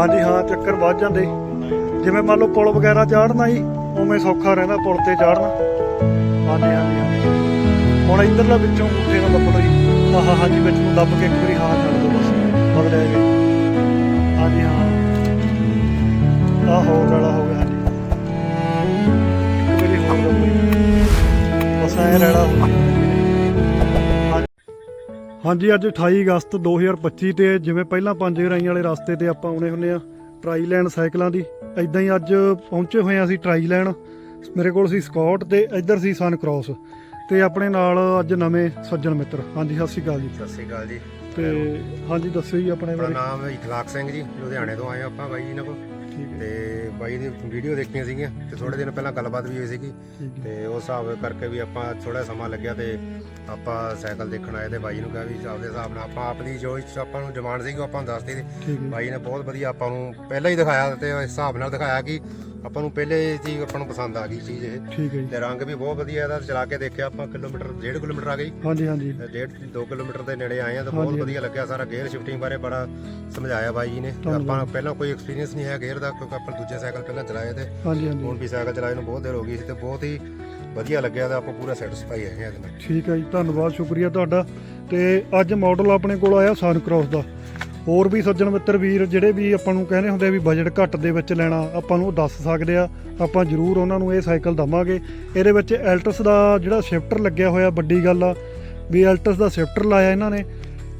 ਹਾਂਜੀ ਹਾਂ, ਚੱਕਰ ਵੱਧ ਜਾਂਦੇ। ਜਿਵੇਂ ਮੰਨ ਲਓ ਪੁਲ ਵਗੈਰਾ ਚਾੜਨਾ ਜੀ ਉਵੇਂ ਸੌਖਾ ਰਹਿੰਦਾ ਪੁਲ ਤੇ ਚਾੜਨਾ। ਹਾਂਜੀ ਹਾਂਜੀ ਹੁਣ ਇਧਰਲਾ ਵਿੱਚੋਂ ਮੁੱਠੇ ਨਾਲ ਦੱਬ ਜੀ। ਆਹ ਹਾਂਜੀ ਵਿੱਚ ਨੂੰ ਦੱਬ ਕੇ ਇੱਕ ਵਾਰੀ ਹਾਂ ਛੱਡ ਦੋ ਬਸ। ਬਦਲਿਆ ਗਏ ਹਾਂਜੀ, ਹਾਂ। ਆਹ ਹੋ ਰੜਾ ਹੋ ਗਿਆ। ਹਾਂਜੀ ਇੱਕ ਵਾਰੀ ਹੋਰ ਦੱਬੋ ਬਸ ਐ ਰੜਾ ਹੋ ਗਿਆ ਹਾਂਜੀ ਅੱਜ 28 ਅਗਸਤ 2025 ਤੇ ਜਿਵੇਂ ਪਹਿਲਾਂ ਪੰਜ ਗਰਾਈਆਂ ਵਾਲੇ ਰਸਤੇ ਤੇ ਆਪਾਂ ਆਉਣੇ ਹੁੰਨੇ ਆ ਟਰਾਈ ਲੈਣ ਸਾਈਕਲਾਂ ਦੀ। ਐਦਾਂ ਹੀ ਅੱਜ ਪਹੁੰਚੇ ਹੋਏ ਆ ਅਸੀਂ ਟਰਾਈ ਲੈਣ। ਮੇਰੇ ਕੋਲ ਸੀ ਸਕਾਟ ਤੇ ਇੱਧਰ ਸੀ ਸਨ ਕ੍ਰਾਸ। ਤੇ ਆਪਣੇ ਨਾਲ ਅੱਜ ਨਵੇਂ ਸੱਜਣ ਮਿੱਤਰ। ਹਾਂਜੀ ਸਤਿ ਸ਼੍ਰੀ ਅਕਾਲ ਜੀ। ਸਤਿ ਸ਼੍ਰੀ ਅਕਾਲ ਜੀ। ਤੇ ਹਾਂਜੀ ਦੱਸਿਓ ਜੀ ਆਪਣੇ ਬਾਰੇ। ਨਾਮ ਹੈ ਇਖਲਾਕ ਸਿੰਘ ਜੀ ਲੁਧਿਆਣੇ ਤੋਂ ਆਏ ਆਪਾਂ ਬਾਈ ਜੀ ਨਾਲ ਤੇ ਬਾਈ ਦੀ ਵੀਡੀਓ ਦੇਖੀਆਂ ਸੀਗੀਆਂ ਤੇ ਥੋੜੇ ਦਿਨ ਪਹਿਲਾਂ ਗੱਲਬਾਤ ਵੀ ਹੋਈ ਸੀਗੀ ਤੇ ਉਸ ਹਿਸਾਬ ਕਰਕੇ ਵੀ ਆਪਾਂ ਥੋੜਾ ਸਮਾਂ ਲੱਗਿਆ ਤੇ ਆਪਾਂ ਸਾਈਕਲ ਦੇਖਣ ਆਏ ਤੇ ਬਾਈ ਨੂੰ ਕਿਹਾ ਵੀ ਆਪਦੇ ਹਿਸਾਬ ਨਾਲ ਆਪਾਂ ਆਪਣੀ ਜੋ ਆਪਾਂ ਨੂੰ ਡਿਮਾਂਡ ਸੀਗੀ ਉਹ ਆਪਾਂ ਦੱਸਦੀ ਬਾਈ ਨੇ ਬਹੁਤ ਵਧੀਆ ਆਪਾਂ ਨੂੰ ਪਹਿਲਾਂ ਹੀ ਦਿਖਾਇਆ ਤੇ ਇਸ ਹਿਸਾਬ ਨਾਲ ਦਿਖਾਇਆ ਕਿ ਆਪਾਂ ਨੂੰ ਪਹਿਲੇ ਚੀਜ਼ ਆਪਾਂ ਨੂੰ ਪਸੰਦ ਆ ਗਈ ਚੀਜ਼ ਇਹ। ਠੀਕ ਹੈ ਜੀ। ਤੇ ਰੰਗ ਵੀ ਬਹੁਤ ਵਧੀਆ ਇਹਦਾ ਚਲਾ ਕੇ ਦੇਖਿਆ ਆਪਾਂ ਕਿਲੋਮੀਟਰ 1.5 ਕਿਲੋਮੀਟਰ ਆ ਗਈ। ਹਾਂਜੀ ਹਾਂਜੀ। ਡੇਢ 2 ਕਿਲੋਮੀਟਰ ਦੇ ਨੇੜੇ ਆਏ ਆ ਤਾਂ ਬਹੁਤ। ਵਧੀਆ ਲੱਗਿਆ ਸਾਰਾ ਗੇਅਰ ਸ਼ਿਫਟਿੰਗ ਬਾਰੇ ਬੜਾ ਸਮਝਾਇਆ ਬਾਈ ਜੀ ਨੇ। ਤੇ। ਆਪਾਂ ਪਹਿਲਾਂ ਕੋਈ ਐਕਸਪੀਰੀਅੰਸ ਨਹੀਂ ਹੈ ਗੇਅਰ ਦਾ ਕਿਉਂਕਿ ਆਪਾਂ ਦੂਜੇ ਸਾਈਕਲ ਪਹਿਲਾਂ ਚਲਾਏ ਤੇ ਹਾਂਜੀ ਹਾਂਜੀ। ਹੁਣ ਵੀ ਸਾਈਕਲ ਚਲਾਏ ਨੂੰ ਬਹੁਤ ਦੇਰ ਹੋ ਗਈ ਸੀ ਤੇ ਬਹੁਤ ਹੀ ਵਧੀਆ ਲੱਗਿਆ ਤੇ ਆਪਾਂ ਪੂਰਾ ਸੈਟੀਸਫਾਈ ਹੈਗੇ ਇਹਦੇ ਨਾਲ। ਠੀਕ ਹੈ ਜੀ ਧੰਨਵਾਦ ਸ਼ੁਕਰੀਆ ਤੁਹਾਡਾ। ਤੇ ਅੱਜ ਮਾਡਲ ਆਪਣੇ ਕੋਲ ਆਇਆ ਸਨ ਕ੍ਰਾਸ ਦਾ। ਹੋਰ ਵੀ ਸੱਜਣ ਮਿੱਤਰ ਵੀਰ, ਜਿਹੜੇ ਵੀ ਆਪਾਂ ਨੂੰ ਕਹਿੰਦੇ ਹੁੰਦੇ ਆ ਵੀ ਬਜਟ ਘੱਟ ਦੇ ਵਿੱਚ ਲੈਣਾ, ਆਪਾਂ ਨੂੰ ਉਹ ਦੱਸ ਸਕਦੇ ਆ। ਆਪਾਂ ਜ਼ਰੂਰ ਉਹਨਾਂ ਨੂੰ ਇਹ ਸਾਈਕਲ ਦਵਾਂਗੇ। ਇਹਦੇ ਵਿੱਚ ਐਲਟਸ ਦਾ ਜਿਹੜਾ ਸ਼ਿਫਟਰ ਲੱਗਿਆ ਹੋਇਆ, ਵੱਡੀ ਗੱਲ ਆ, ਵੀ ਐਲਟਸ ਦਾ ਸ਼ਿਫਟਰ ਲਾਇਆ ਇਹਨਾਂ ਨੇ।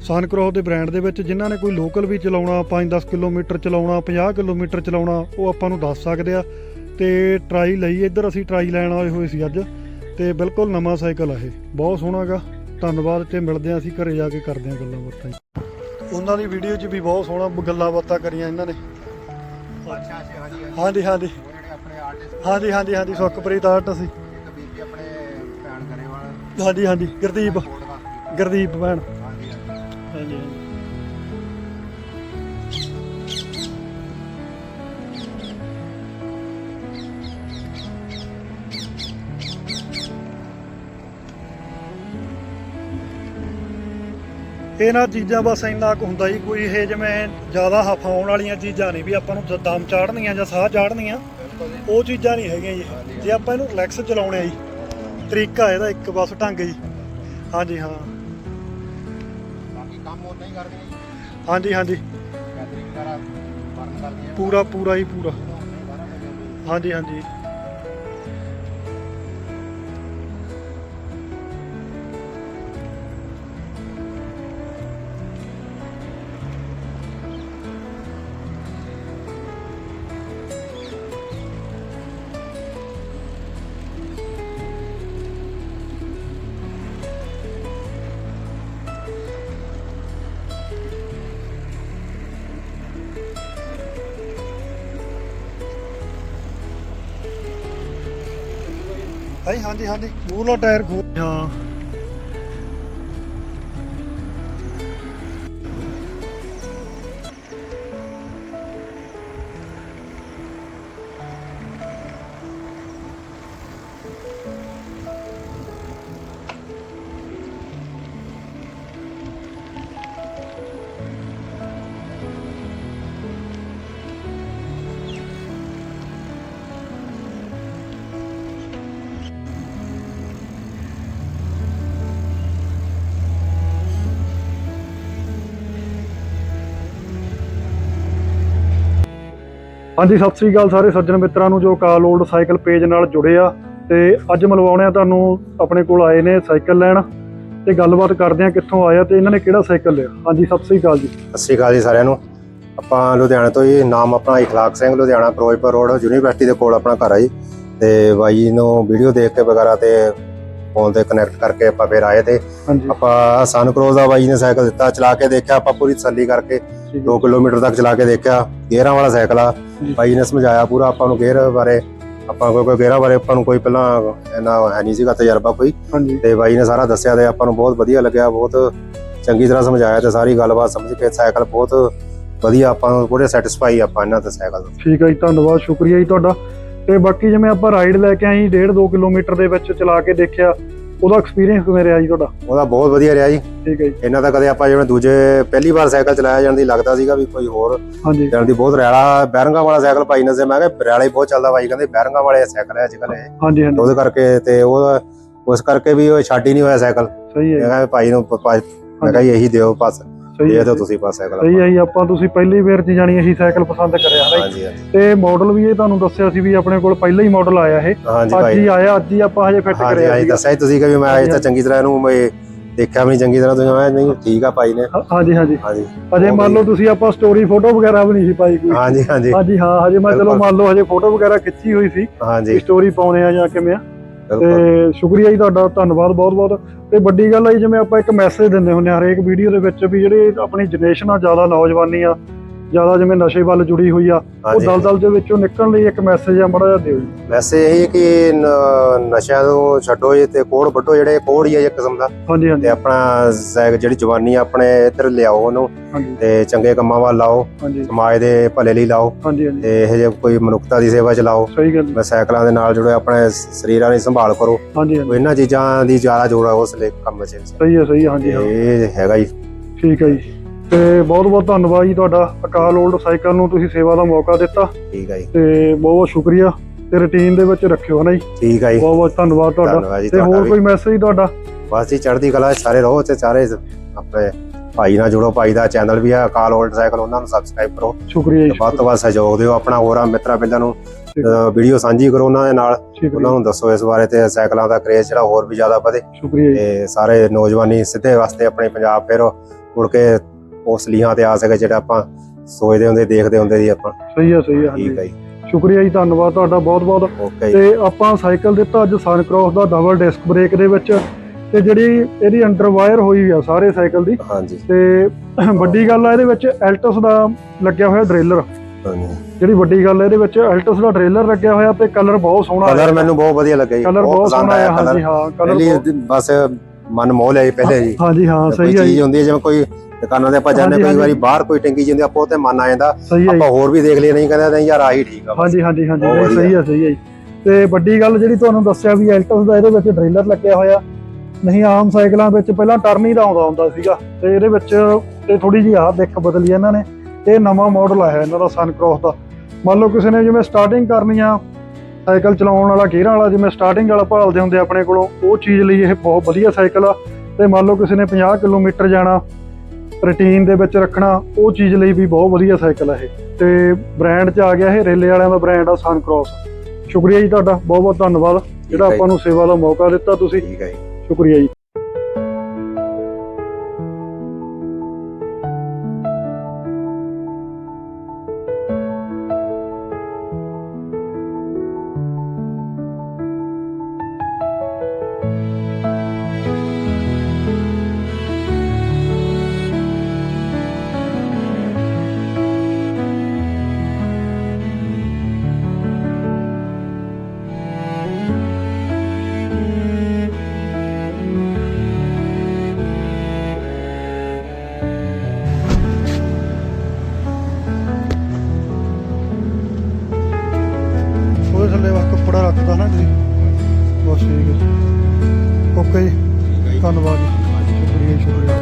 ਸਨ ਕ੍ਰਾਸ ਦੇ ਬ੍ਰਾਂਡ ਦੇ ਵਿੱਚ ਜਿਨ੍ਹਾਂ ਨੇ ਕੋਈ ਲੋਕਲ ਵੀ ਚਲਾਉਣਾ 5-10 ਕਿਲੋਮੀਟਰ ਚਲਾਉਣਾ 50 ਕਿਲੋਮੀਟਰ ਚਲਾਉਣਾ, ਉਹ ਆਪਾਂ ਨੂੰ ਦੱਸ ਸਕਦੇ ਆ। ਤੇ ਟਰਾਈ ਲਈ, ਇੱਧਰ ਅਸੀਂ ਟਰਾਈ ਲੈਣ ਆਏ ਹੋਏ ਸੀ ਅੱਜ। ਤੇ ਬਿਲਕੁਲ ਨਵਾਂ ਸਾਈਕਲ ਆ ਇਹ। ਬਹੁਤ ਸੋਹਣਾਗਾ ਧੰਨਵਾਦ ਤੇ ਮਿਲਦੇ ਆ ਅਸੀਂ, ਘਰੇ ਜਾ ਕੇ ਕਰਦੇ ਆ ਗੱਲਾਂ ਬਾਤਾਂ ਜੀ। ਉਹਨਾਂ ਦੀ ਵੀਡੀਓ 'ਚ ਵੀ ਬਹੁਤ ਸੋਹਣਾ ਗੱਲਾਂ ਬਾਤਾਂ ਕਰੀਆਂ ਇਹਨਾਂ ਨੇ। ਅੱਛਾ ਅੱਛਾ ਹਾਂਜੀ ਹਾਂਜੀ। ਹਾਂਜੀ ਉਹ ਜਿਹੜੇ ਆਪਣੇ ਆਰਟਿਸਟ ਹਾਂਜੀ ਹਾਂਜੀ ਹਾਂਜੀ ਸੁਖਪ੍ਰੀਤ ਆਰਟ ਸੀ ਇੱਕ ਬੀਬੀ ਆਪਣੇ ਭੈਣ ਕਰੇ ਹਾਂਜੀ ਹਾਂਜੀ, ਗੁਰਦੀਪ ਕੋਡ ਗੁਰਦੀਪ ਭੈਣ। ਹਾਂਜੀ ਹਾਂਜੀ ਹਾਂਜੀ ਹਾਂਜੀ। ਇਹਨਾਂ ਚੀਜ਼ਾਂ ਬਸ ਇੰਨਾ ਕੁ ਹੁੰਦਾ ਜੀ ਕੋਈ ਇਹ ਜਿਵੇਂ ਜ਼ਿਆਦਾ ਹਫਾਉਣ ਵਾਲੀਆਂ ਚੀਜ਼ਾਂ ਨਹੀਂ ਵੀ ਆਪਾਂ ਨੂੰ ਦਮ ਚਾੜਨੀਆਂ ਜਾਂ ਸਾਹ ਚਾੜਨੀਆਂ ਉਹ ਚੀਜ਼ਾਂ ਨਹੀਂ ਹੈਗੀਆਂ ਜੀ। ਜੇ ਆਪਾਂ ਇਹਨੂੰ ਰਿਲੈਕਸ ਚਲਾਉਣੇ ਆ ਜੀ ਤਰੀਕਾ ਇਹਦਾ ਇੱਕ ਬਸ ਢੰਗ ਜੀ। ਹਾਂਜੀ ਹਾਂ। ਬਾਕੀ ਕੰਮ ਉਦਾਂ ਹੀ ਕਰਦੇ ਹਾਂਜੀ ਹਾਂਜੀ। ਪੂਰਾ ਪੂਰਾ ਹੀ ਪੂਰਾ। ਉਹ ਹਾਂਜੀ ਹਾਂਜੀ। ਹਾਂਜੀ ਹਾਂਜੀ ਹਾਂਜੀ। ਮੂਹਰਲਾ ਟਾਇਰ ਖੋ ਹਾਂ। ਹਾਂਜੀ, ਸਤਿ ਸ੍ਰੀ ਅਕਾਲ ਸਾਰੇ ਸੱਜਣ ਮਿੱਤਰਾਂ ਨੂੰ, ਜੋ ਕਾਲ ਓਲਡ ਸਾਈਕਲ ਪੇਜ ਨਾਲ ਜੁੜੇ ਆ। ਤੇ ਅੱਜ ਮਿਲਵਾਉਣੇ ਆ ਤੁਹਾਨੂੰ ਆਪਣੇ ਕੋਲ ਆਏ ਨੇ ਸਾਈਕਲ ਲੈਣ। ਤੇ ਗੱਲਬਾਤ ਕਰਦੇ ਆ ਕਿੱਥੋਂ ਆਇਆ ਤੇ ਇਹਨਾਂ ਨੇ ਕਿਹੜਾ ਸਾਈਕਲ ਲਿਆ? ਹਾਂਜੀ, ਸਤਿ ਸ੍ਰੀ ਅਕਾਲ ਜੀ। ਸਤਿ ਸ਼੍ਰੀ ਅਕਾਲ ਜੀ ਸਾਰਿਆਂ ਨੂੰ। ਆਪਾਂ ਲੁਧਿਆਣਾ ਤੋਂ ਜੀ, ਨਾਮ ਆਪਣਾ ਇਖਲਾਕ ਸਿੰਘ, ਲੁਧਿਆਣਾ ਫਿਰੋਜ਼ਪੁਰ ਰੋਡ, ਯੂਨੀਵਰਸਿਟੀ ਦੇ ਕੋਲ ਆਪਣਾ ਘਰ ਆ ਜੀ। ਤੇ ਬਾਈ ਨੂੰ ਵੀਡੀਓ ਦੇਖ ਕੇ ਵਗੈਰਾ ਤੇ ਫੋਨ ਤੇ ਕਨੈਕਟ ਕਰਕੇ ਆਪਾਂ ਫਿਰ ਆਏ ਤੇ ਆਪਾਂ ਸਨ ਕਰੋਜ਼ ਦਾ ਬਾਈ ਨੇ ਸਾਈਕਲ ਦਿੱਤਾ ਚਲਾ ਕੇ ਦੇਖਿਆ ਆਪਾਂ ਪੂਰੀ ਤਸੱਲੀ ਕਰਕੇ ਠੀਕ 2 ਕਿਲੋਮੀਟਰ ਤੱਕ ਚਲਾ ਕੇ ਦੇਖਿਆ ਗੇਅਰਾਂ ਵਾਲਾ ਸਾਈਕਲ ਆ। ਬਾਈ ਨੇ ਸਮਝਾਇਆ ਪੂਰਾ ਆਪਾਂ ਨੂੰ ਗੇਅਰ ਬਾਰੇ ਆਪਾਂ ਕੋਈ ਗੇਅਰਾਂ ਬਾਰੇ ਆਪਾਂ ਨੂੰ ਕੋਈ ਪਹਿਲਾਂ ਇੰਨਾ ਹੈ ਨਹੀਂ ਸੀਗਾ ਤਜਰਬਾ ਕੋਈ। ਤੇ ਬਾਈ ਨੇ ਸਾਰਾ ਦੱਸਿਆ ਤੇ ਆਪਾਂ ਨੂੰ ਬਹੁਤ ਵਧੀਆ ਲੱਗਿਆ ਬਹੁਤ ਚੰਗੀ ਤਰ੍ਹਾਂ ਸਮਝਾਇਆ ਤੇ ਸਾਰੀ ਗੱਲਬਾਤ ਸਮਝ ਕੇ ਸਾਈਕਲ ਬਹੁਤ ਵਧੀਆ ਆਪਾਂ ਨੂੰ ਪੂਰੇ ਸੈਟੀਸਫਾਈ ਆਪਾਂ ਇਹਨਾਂ ਦੇ ਸਾਈਕਲ ਤੋਂ। ਠੀਕ ਹੈ ਜੀ ਧੰਨਵਾਦ ਸ਼ੁਕਰੀਆ ਜੀ ਤੁਹਾਡਾ। ਤੇ ਬਾਕੀ ਜਿਵੇਂ ਆਪਾਂ ਰਾਈਡ ਲੈ ਕੇ ਆਏ 1.5 2 ਕਿਲੋਮੀਟਰ ਦੇ ਵਿੱਚ ਚਲਾ ਕੇ ਦੇਖਿਆ ਉਹਦਾ ਐਕਸਪੀਰੀਅੰਸ ਕਿਵੇਂ ਰਿਹਾ ਜੀ ਤੁਹਾਡਾ? ਉਹਦਾ ਬਹੁਤ ਵਧੀਆ ਰਿਹਾ ਜੀ। ਠੀਕ ਹੈ ਜੀ। ਇਹਨਾਂ ਦਾ ਕਦੇ ਆਪਾਂ ਜਿਵੇਂ ਦੂਜੇ ਪਹਿਲੀ ਵਾਰ ਸਾਈਕਲ ਚਲਾਇਆ ਜਾਂਦੀ ਲੱਗਦਾ ਸੀਗਾ ਵੀ ਕੋਈ ਹੋਰ ਹਾਂਜੀ। ਜਾਣ ਦੀ ਬਹੁਤ ਰੈਲਾ ਬੈਰੰਗਾ ਵਾਲਾ ਸਾਈਕਲ ਭਾਈ ਨੇ ਸੇ ਮੈਂ ਕਿਹਾ ਰੈਲਾ ਹੀ ਬਹੁਤ ਚੱਲਦਾ ਭਾਈ ਕਹਿੰਦੇ ਬੈਰੰਗਾ ਵਾਲੇ ਸਾਈਕਲ ਹੈ ਅੱਜ ਕੱਲ੍ਹ ਇਹ। ਹਾਂਜੀ ਹਾਂਜੀ। ਉਹਦੇ ਕਰਕੇ ਤੇ ਉਹ ਉਸ ਕਰਕੇ ਵੀ ਉਹ ਛੱਡ ਹੀ ਨਹੀਂ ਹੋਇਆ ਸਾਈਕਲ। ਸਹੀ ਮੈਂ ਹੈ ਕਿਹਾ ਵੀ ਭਾਈ ਨੂੰ ਮੈਂ ਕਿਹਾ ਇਹੀ ਦਿਓ ਬਸ। ਸਹੀ ਇਹ ਤਾਂ ਤੁਸੀਂ ਬਸ ਸਾਈਕਲ ਸਹੀ ਜੀ ਆਪਾਂ ਤੁਸੀਂ ਪਹਿਲੀ ਵਾਰ ਚ ਜਾਣੀ ਇਹੀ ਸਾਈਕਲ ਪਸੰਦ ਕਰਿਆ ਹਾਂਜੀ ਹਾਂਜੀ। ਤੇ ਮਾਡਲ ਵੀ ਇਹ ਤੁਹਾਨੂੰ ਦੱਸਿਆ ਸੀ ਵੀ ਆਪਣੇ ਕੋਲ ਪਹਿਲਾਂ ਹੀ ਮਾਡਲ ਆਇਆ ਇਹ। ਹਾਂਜੀ ਅੱਜ ਭਾਈ ਹੀ ਆਇਆ ਅੱਜ ਹੀ ਆਪਾਂ ਹਜੇ ਫਿੱਟ ਹਾਂਜੀ ਕਰਿਆ ਹਾਂਜੀ ਸੀਗਾ। ਦੱਸਿਆ ਸੀ ਤੁਸੀਂ ਕਿ ਵੀ ਮੈਂ ਅਜੇ ਤਾਂ ਚੰਗੀ ਤਰ੍ਹਾਂ ਇਹਨੂੰ ਮੈਂ ਦੇਖਿਆ ਵੀ ਨਹੀਂ ਚੰਗੀ ਤਰ੍ਹਾਂ ਤੁਸੀਂ ਮੈਂ ਨਹੀਂ ਠੀਕ ਆ ਭਾਈ ਨੇ। ਹਾਂ- ਹਾਂਜੀ ਹਾਂਜੀ। ਹਾਂਜੀ। ਅਜੇ ਹੋ ਮੰਨ। ਲਓ ਤੁਸੀਂ ਆਪਾਂ ਸਟੋਰੀ ਫੋਟੋ ਵਗੈਰਾ ਵੀ ਨਹੀਂ ਸੀ ਪਾਈ ਕੋਈ। ਹਾਂਜੀ ਹਾਂਜੀ। ਹਾਂਜੀ ਹਾਂ ਹਜੇ ਮੈਂ ਚਲੋ ਬਿਲਕੁਲ। ਮੰਨ ਲਓ ਹਜੇ ਫੋਟੋ ਵਗੈਰਾ ਖਿੱਚੀ ਹੋਈ ਸੀ ਹਾਂਜੀ। ਸਟੋਰੀ ਪਾਉਣੇ ਆ ਜਾਂ ਕਿਵੇਂ ਆ। ਤੇ ਸ਼ੁਕਰੀਆ ਜੀ ਤੁਹਾਡਾ ਧੰਨਵਾਦ ਬਹੁਤ ਬਹੁਤ। ਤੇ ਵੱਡੀ ਗੱਲ ਹੈ ਜਿਵੇਂ ਆਪਾਂ ਇੱਕ ਮੈਸੇਜ ਦਿੰਦੇ ਹੁੰਦੇ ਆ ਹਰੇਕ ਵੀਡੀਓ ਦੇ ਵਿੱਚ ਵੀ ਜਿਹੜੇ ਆਪਣੀ ਜਨਰੇਸ਼ਨ ਆ ਜ਼ਿਆਦਾ ਨੌਜਵਾਨੀ ਆ ਜ਼ਿਆਦਾ ਜਿਵੇਂ ਨਸ਼ੇ ਵੱਲ ਜੁੜੀ ਹੋਈ ਆ ਉਹ ਹਾਂਜੀ ਦਲਦਲ ਦੇ ਵਿੱਚੋਂ ਨਿਕਲਣ ਲਈ ਇੱਕ ਮੈਸੇਜ ਆ ਮੜਾ ਜਿਹਾ ਦਿਓ ਜੀ। ਵੈਸੇ ਇਹ ਕਿ ਨ- ਨਸ਼ਿਆਂ ਤੋਂ ਛੱਡੋ ਇਹ ਤੇ ਕੋੜ ਵੱਢੋ ਜਿਹੜੇ ਕੋੜ ਹੀ ਹੈ ਇੱਕ ਕਿਸਮ ਦਾ। ਹਾਂਜੀ ਤੇ ਆਪਣਾ ਜ਼ੈ- ਜਿਹੜੀ ਜਵਾਨੀ ਆ ਆਪਣੇ ਇੱਧਰ ਲਿਆਓ ਉਹਨੂੰ। ਹਾਂਜੀ। ਤੇ ਚੰਗੇ ਕੰਮਾਂ ਵੱਲ ਲਾਓ ਹਾਂਜੀ। ਸਮਾਜ ਦੇ ਭਲੇ ਲਈ ਲਾਓ। ਹਾਂਜੀ ਹਾਂਜੀ। ਤੇ ਇਹ ਜੇ ਕੋਈ ਮਨੁੱਖਤਾ ਦੀ ਸੇਵਾ ਚ ਲਾਓ। ਸਹੀ ਗੱਲ ਮੈਂ ਸਾਈਕਲਾਂ ਦੇ ਨਾਲ ਜੁੜੇ ਆਪਣੇ ਸ- ਸਰੀਰਾਂ ਦੀ ਸੰਭਾਲ ਕਰੋ। ਹਾਂਜੀ ਇਹਨਾਂ ਚੀਜ਼ਾਂ ਦੀ ਜ਼ਿਆਦਾ ਜੋੜ ਆ ਉਸ ਲਈ ਕੰਮ ਚ। ਸਹੀ ਹੈ ਸਹੀ ਹੈ ਹਾਂਜੀ ਹਾਂ। ਇਹ ਹੈਗਾ ਜੀ। ਠੀਕ ਹੈ ਜੀ। ਤੇ ਬਹੁਤ ਬਹੁਤ ਧੰਨਵਾਦ ਜੀ ਤੁਹਾਡਾ ਅਕਾਲ 올ਡ ਸਾਈਕਲ ਨੂੰ ਤੁਸੀਂ ਸੇਵਾ ਦਾ ਮੌਕਾ ਦਿੱਤਾ। ਠੀਕ ਹੈ ਜੀ। ਤੇ ਬਹੁਤ ਬਹੁਤ ਸ਼ੁਕਰੀਆ ਤੇ ਰੁਟੀਨ ਦੇ ਵਿੱਚ ਰੱਖਿਓ ਹਨਾ ਜੀ। ਠੀਕ ਹੈ ਜੀ। ਬਹੁਤ ਬਹੁਤ ਧੰਨਵਾਦ ਤੁਹਾਡਾ। ਤੇ ਹੋਰ ਕੋਈ ਮੈਸੇਜ ਤੁਹਾਡਾ? ਬਸ ਜੀ ਚੜ੍ਹਦੀ ਕਲਾ ਸਾਰੇ ਰਹੋ ਤੇ ਸਾਰੇ ਆਪਣੇ ਭਾਈ ਨਾਲ ਜੁੜੋ। ਭਾਈ ਦਾ ਚੈਨਲ ਵੀ ਹੈ ਅਕਾਲ 올ਡ ਸਾਈਕਲ ਉਹਨਾਂ ਨੂੰ ਸਬਸਕ੍ਰਾਈਬ ਕਰੋ। ਸ਼ੁਕਰੀਆ ਜੀ ਵੱਧ ਤੋਂ ਵੱਧ ਸਹਿਯੋਗ ਦਿਓ ਆਪਣਾ ਹੋਰਾਂ ਮਿੱਤਰਾਂ ਬਿੱਲਾਂ ਨੂੰ ਵੀਡੀਓ ਸਾਂਝੀ ਕਰੋ ਉਹਨਾਂ ਦੇ ਨਾਲ। ਉਹਨਾਂ ਨੂੰ ਦੱਸੋ ਇਸ ਬਾਰੇ ਤੇ ਸਾਈਕਲਾਂ ਦਾ ਕ੍ਰੇਜ਼ ਜਿਹੜਾ ਹੋਰ ਵੀ ਜ਼ਿਆਦਾ ਵਧੇ। ਸ਼ੁਕਰੀਆ ਜੀ। ਤੇ ਸਾਰੇ ਨੌਜਵਾਨੀ ਸਿੱਧੇ ਵਾਸਤੇ ਆਪਣੇ ਪੰਜਾਬ ਫਿਰ। ਮੁੜ ਕੇ ਉਸ ਲੀਹਾਂ ਤੇ ਆ ਸਕੇ ਜਿਹੜਾ ਆਪਾਂ ਸੋਚਦੇ ਹੁੰਦੇ ਦੇਖਦੇ ਹੁੰਦੇ ਸੀ ਆਪਾਂ। ਸਹੀ ਹੈ ਸਹੀ ਹੈ ਠੀਕ ਹੈ ਜੀ। ਸ਼ੁਕਰੀਆ ਜੀ ਧੰਨਵਾਦ ਤੁਹਾਡਾ ਬਹੁਤ ਬਹੁਤ। ਜੀ। ਤੇ ਆਪਾਂ ਸਾਈਕਲ ਦਿੱਤਾ ਅੱਜ ਸਨ ਕ੍ਰੋਸ ਦਾ ਡਬਲ ਡਿਸਕ ਬ੍ਰੇਕ ਦੇ ਵਿੱਚ। ਤੇ ਜਿਹੜੀ ਇਹਦੀ ਅੰਡਰ ਵਾਇਰ ਹੋਈ ਆ ਸਾਰੇ ਸਾਈਕਲ ਦੀ। ਹਾਂਜੀ। ਤੇ ਵੱਡੀ ਗੱਲ ਆ ਇਹਦੇ ਵਿੱਚ ਐਲਟਸ ਦਾ ਲੱਗਿਆ ਹੋਇਆ ਡਰੇਲਰ ਹਾਂਜੀ। ਜਿਹੜੀ ਵੱਡੀ ਗੱਲ ਆ ਇਹਦੇ ਵਿੱਚ ਐਲਟਸ ਦਾ ਡਰੇਲਰ ਲੱਗਿਆ ਹੋਇਆ ਤੇ ਕਲਰ ਬਹੁਤ ਸੋਹਣਾ ਕਲਰ ਮੈਨੂੰ ਬਹੁਤ ਵਧੀਆ ਲੱਗਾ ਜੀ। ਕਲਰ ਬਹੁਤ ਸੋਹਣਾ ਆ ਹਾਂਜੀ ਹਾਂ ਕਲਰ ਪਹਿਲੀ ਬਸ ਮਨ ਮੋਹ ਲਿਆ ਜੀ ਪਹਿਲੇ ਜੀ। ਹਾਂਜੀ ਹਾਂ ਕੋਈ ਸਹੀ ਚੀਜ਼ ਜੀ। ਹੁੰਦੀ ਹੈ ਜਿਵੇਂ ਕੋਈ ਦੁਕਾਨਾਂ ਤੇ ਆਪਾਂ ਜਾਂਦੇ ਕਈ ਵਾਰੀ। ਬਾਹਰ ਕੋਈ ਟੰਗੀ ਜਾਂਦੀ ਆਪਾਂ ਉਹ ਤੇ ਮਨ ਆ ਜਾਂਦਾ ਆਪਾਂ ਹੋਰ ਵੀ ਦੇਖ ਲਈ ਨਹੀਂ ਕਹਿੰਦੇ ਯਾਰ ਆਹੀ ਠੀਕ ਆ। ਹਾਂਜੀ ਹਾਂਜੀ ਹਾਂਜੀ। ਸਹੀ ਹੈ ਸਹੀ ਜੀ। ਤੇ ਵੱਡੀ ਗੱਲ ਜਿਹੜੀ ਤੁਹਾਨੂੰ ਦੱਸਿਆ ਵੀ ਐਲਟਸ ਦਾ ਇਹਦੇ ਵਿੱਚ ਡਰੇਲਰ ਲੱਗਿਆ ਹੋਇਆ। ਨਹੀਂ ਆਮ ਸਾਈਕਲਾਂ ਵਿੱਚ ਪਹਿਲਾਂ ਟਰਨ ਹੀ ਦਾ ਆਉਂਦਾ ਹੁੰਦਾ ਸੀਗਾ। ਤੇ ਇਹਦੇ ਵਿੱਚ ਤੇ ਥੋੜੀ ਜਿਹੀ ਆਹ ਦਿੱਕ ਬਦਲੀ ਇਹਨਾਂ ਨੇ। ਇਹ ਨਵਾਂ ਮਾਡਲ ਆਇਆ ਇਹਨਾਂ ਦਾ ਸਨ ਕ੍ਰੋਸ ਦਾ। ਮੰਨ ਲਓ ਕਿਸੇ ਨੇ ਜਿਵੇਂ ਸਟਾਰਟਿੰਗ ਕਰਨੀ ਆ ਸਾਈਕਲ ਚਲਾਉਣ ਵਾਲਾ ਗੇਅਰਾਂ ਵਾਲਾ ਜਿਵੇਂ ਸਟਾਰਟਿੰਗ ਵਾਲਾ ਭਾਲਦੇ ਹੁੰਦੇ ਆਪਣੇ ਕੋਲੋਂ ਉਹ ਚੀਜ਼ ਲਈ ਇਹ ਬਹੁਤ ਵਧੀਆ ਸਾਈਕਲ ਆ। ਤੇ ਮੰਨ ਲਓ ਕਿਸੇ ਨੇ 50 ਕਿਲੋਮੀਟਰ ਜਾਣਾ ਰੂਟੀਨ ਦੇ ਵਿੱਚ ਰੱਖਣਾ ਉਹ ਚੀਜ਼ ਲਈ ਵੀ ਬਹੁਤ ਵਧੀਆ ਸਾਈਕਲ ਆ ਇਹ। ਤੇ ਬ੍ਰਾਂਡ 'ਚ ਆ ਗਿਆ ਇਹ ਰੇਲੇ ਵਾਲਿਆਂ ਦਾ ਬ੍ਰਾਂਡ ਆ ਸਨ ਕ੍ਰੋਸ ਸ਼ੁਕਰੀਆ ਜੀ ਤੁਹਾਡਾ ਬਹੁਤ ਬਹੁਤ ਧੰਨਵਾਦ ਜਿਹੜਾ ਹੈ। ਆਪਾਂ ਨੂੰ ਸੇਵਾ ਦਾ ਮੌਕਾ ਦਿੱਤਾ ਤੁਸੀਂ। ਠੀਕ ਹੈ ਜੀ। ਸ਼ੁਕਰੀਆ ਜੀ। ਥੱਲੇ ਵਾ ਕੱਪੜਾ ਰੱਖਦਾ ਨਾ ਜੀ ਬਸ ਠੀਕ ਹੈ। ਓਕੇ ਜੀ। ਧੰਨਵਾਦ ਜੀ। ਸ਼ੁਕਰੀਆ ਸ਼ੁਕਰੀਆ।